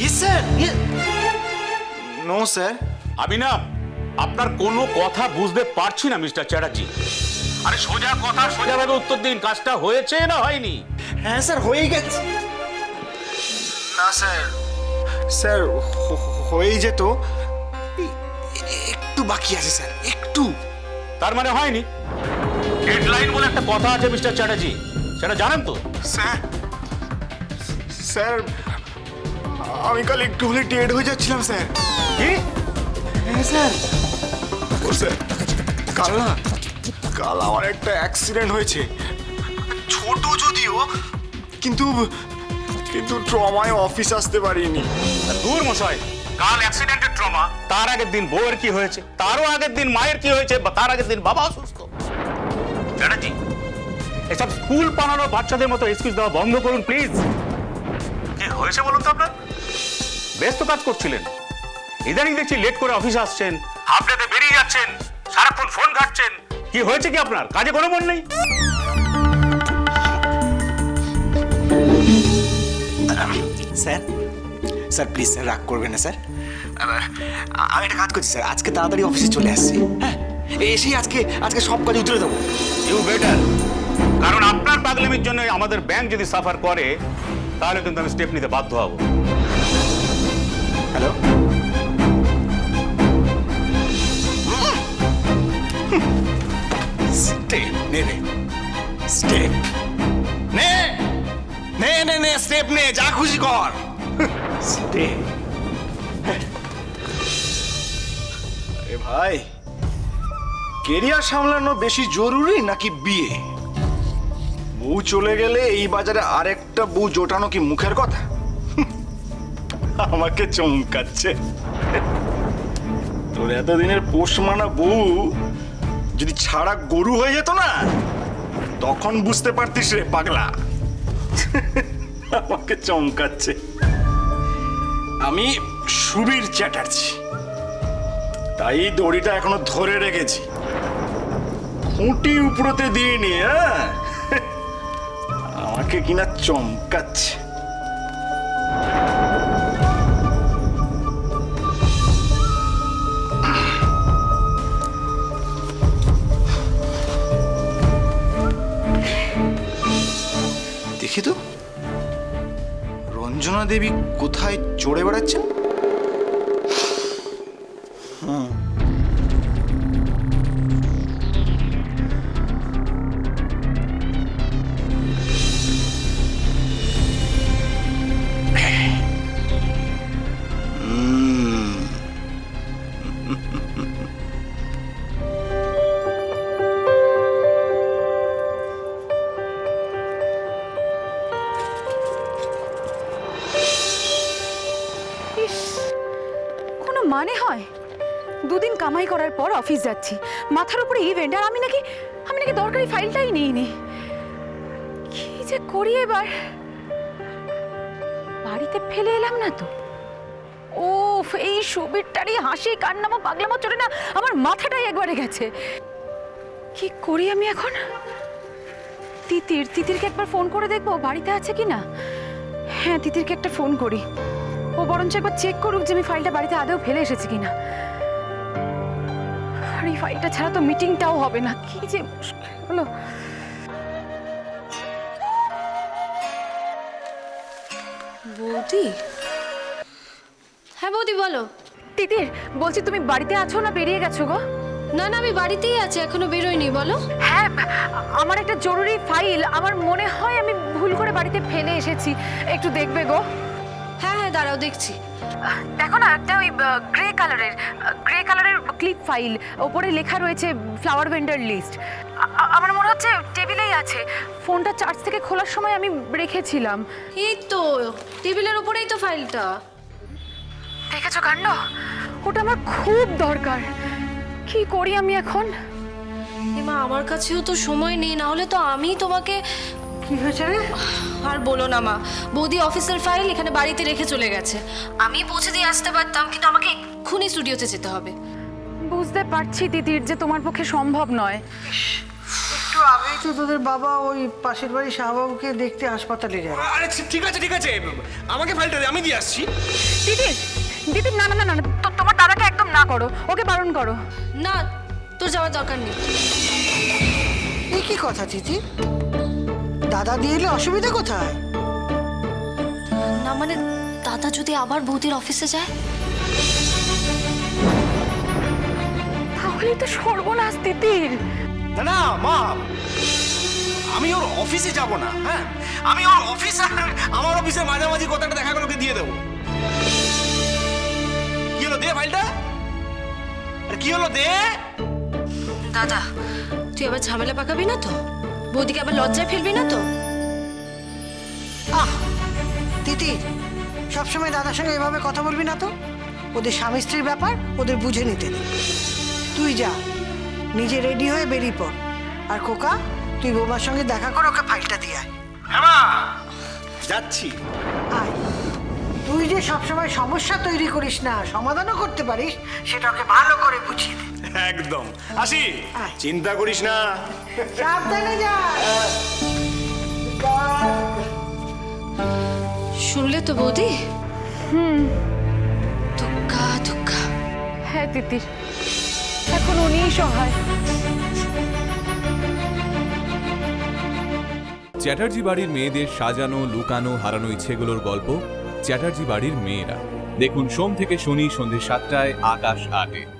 Yes sir no sir আমি না আপনার কোনো কথা বুঝতে পারছি না মিস্টার চ্যাটার্জি। আরে সোজা কথা সোজাভাবে উত্তর দিন কাজটা হয়েছে না হয়নি? হ্যাঁ স্যার হয়ে গেছে। না স্যার স্যার হ- হয়েই যেত একটু বাকি আছে স্যার একটু। তার মানে হয়নি? ডেডলাইন বলে একটা কথা আছে মিস্টার চ্যাটার্জি। সেটা জানেন তো? স্যার স্যার আমি কাল একটু হলে ডেড হয়ে যাচ্ছিলাম স্যার। কি? হ্যাঁ স্যার। ও স্যার কাল না কাল আমার একটা অ্যাক্সিডেন্ট হয়েছে। ছোট যদিও কিন্তু কিন্তু ট্রমায় অফিস আসতে পারিনি। দূর মশাই কাল অ্যাক্সিডেন্টের ট্রমা তার আগের দিন বউয়ের কি হয়েছে তারও আগের দিন মায়ের কি হয়েছে বা তার আগের দিন বাবা অসুস্থ। চ্যাটার্জি এসব স্কুল পানানো বাচ্চাদের মতো এক্সকিউজ দেওয়া বন্ধ করুন প্লিজ হয়েছে বলুন তো আপনার? বেশ তো কাজ করছিলেন। ইদানিং দেখছি লেট করে অফিস আসছেন। হাফ ডেতে বেরিয়ে যাচ্ছেন সারাক্ষণ ফোন ঘাটছেন। কি হয়েছে কি আপনার? কাজে কোনো মন নেই? স্যার স্যার প্লিজ স্যার রাগ করবেন না স্যার। আমি একটা কাজ করছি স্যার। আজকে তাড়াতাড়ি অফিসে চলে আসছি হ্যাঁ? এসেই আজকে আজকে সব কাজ উতরে দেবো। ইউ বেটার কারণ আপনার পাগলামির জন্য আমাদের ব্যাংক যদি সাফার করে তাহলে কিন্তু আমি স্টেপ নিতে বাধ্য হব। হ্যালো স্টেপ নে নে। স্টেপ নে। নে নে নে স্টেপ নে যা খুশি কর। স্টেপ আরে ভাই কেরিয়ার সামলানো বেশি জরুরি নাকি বিয়ে? বউ চলে গেলে এই বাজারে আরেকটা বউ জোটানো কি মুখের কথা? আমাকে চমকাচ্ছে। তোর এতদিনের পোষ মানা বউ যদি ছাড়া গরু হয়ে যেত না, তখন বুঝতে পারতিস রে পাগলা। আমাকে চমকাচ্ছে। আমি সুবীর চ্যাটার্জি। তাই দড়িটা এখনও ধরে রেখেছি। খুঁটি উপরতে দিইনি হ্যাঁ? আমাকে কিনা চমকাচ্ছে। দেখি তো রঞ্জনা দেবী কোথায় চড়ে বেড়াচ্ছেন? কোনো মানে হয়? দুদিন কামাই করার পর অফিস যাচ্ছি। মাথার উপরে ইভেন্ট আর আমি নাকি আমি নাকি দরকারি ফাইলটাই নিইনি। কি যে করি এবার? বাড়িতে ফেলে এলাম না তো? ও এই সুবিরটারই হাসি, কান্নামো, পাগলামো চলে না, আমার মাথাটাই একবারে গেছে। কি করি আমি এখন? তিতির, তিতিরকে একবার ফোন করে দেখব, বাড়িতে আছে কি না হ্যাঁ তিতিরকে একটা ফোন করি। ও বরঞ্চ একবার চেক করুক যে আমি ফাইলটা বাড়িতে আদৌ ফেলে এসেছি কিনা। আর এই ফাইলটা ছাড়া তো মিটিংটাও হবে না। কি যে মুশকিল হলো বৌদি? হ্যাঁ বৌদি বলো। তিতির বলছি তুমি বাড়িতে আছো না বেরিয়ে গেছো গো? না না আমি বাড়িতেই আছি এখনও বেরোয়নি বলো। হ্যাঁ আমার একটা জরুরি ফাইল আমার মনে হয় আমি ভুল করে বাড়িতে ফেলে এসেছি। একটু দেখবে গো। দাঁড়াও দেখছি। দেখো না একটা ওই গ্রে কালারের গ্রে কালারের ক্লিপ ফাইল ওপরে লেখা রয়েছে ফ্লাওয়ার ভেন্ডার লিস্ট আমার মনে হচ্ছে টেবিলেই আছে। ফোনটা চার্জ থেকে খোলার সময় আমি রেখেছিলাম। এই তো টেবিলের উপরেই তো ফাইলটা দেখেছ কাণ্ড? ওটা আমার খুব দরকার। কি করি আমি এখন? এমা আমার কাছেও তো সময় নেই না হলে তো আমি তোমাকে কি হয়েছে রে? আর বলো না মা বৌদি অফিসের ফাইল এখানে বাড়িতে রেখে চলে গেছে। আমি পৌঁছে দিয়ে আসতে পারতাম কিন্তু আমাকে এক্ষুনি স্টুডিওতে যেতে হবে। বুঝতে পারছি দিদির যে তোমার পক্ষে সম্ভব নয়। একটু আগেই তো তোদের বাবা ওই পাশের বাড়ি শাহবাবুকে দেখতে হাসপাতালে যায়। আরে ঠিক আছে ঠিক আছে। আমাকে ফাইলটা দে আমি দিয়ে আসছি। দিদি দিদি না না না না না, তো- তোমার দাদাকে একদম না করো ওকে বারণ করো। না তোর যাওয়ার দরকার নেই। এই কি কথা তিথি দাদা দিয়ে এলে অসুবিধা কোথায়? না মানে দাদা যদি আবার বৌদির অফিসে যায়? তাহলেই তো সর্বনাশ দিদির না না মা। আমি ওর অফিসে যাব না হ্যাঁ? আমি ওর অফিস আমার অফিসে মাঝামাঝি কথাটা দেখা করে ওকে দিয়ে দেবো। কি হলো দে ফাইলটা? আরে কি হলো দে? দাদা তুই আবার ঝামেলা পাকাবি না তো? বৌদিকে আবার লজ্জায় ফেলবি না তো? আহ তিথি সবসময় দাদার সঙ্গে এভাবে কথা বলবি না তো? ওদের স্বামী স্ত্রীর ব্যাপার ওদের বুঝে নিতে। দে তুই যা নিজে রেডি হয়ে বেরিয়ে পড়। আর খোকা তুই বৌমার সঙ্গে দেখা করে ওকে ফাইলটা দিয়ে আয়। হ্যাঁ যাচ্ছি। আয়। তুই যে সবসময় সমস্যা তৈরি করিস না সমাধানও করতে পারিস সেটা ওকে ভালো করে বুঝিয়ে দে। একদম। আসি চিন্তা করিস না। সাবধানে যা। শুনলে তো বৌদি? হুম। দুঃখা দুঃখা হ্যাঁ তিতির এখন উনিই সহায়। চ্যাটার্জি বাড়ির মেয়েদের সাজানো লুকানো হারানো ইচ্ছেগুলোর গল্প চ্যাটার্জি বাড়ির মেয়েরা। দেখুন সোম থেকে শনি সন্ধ্যে সাতটায় আকাশ আটে।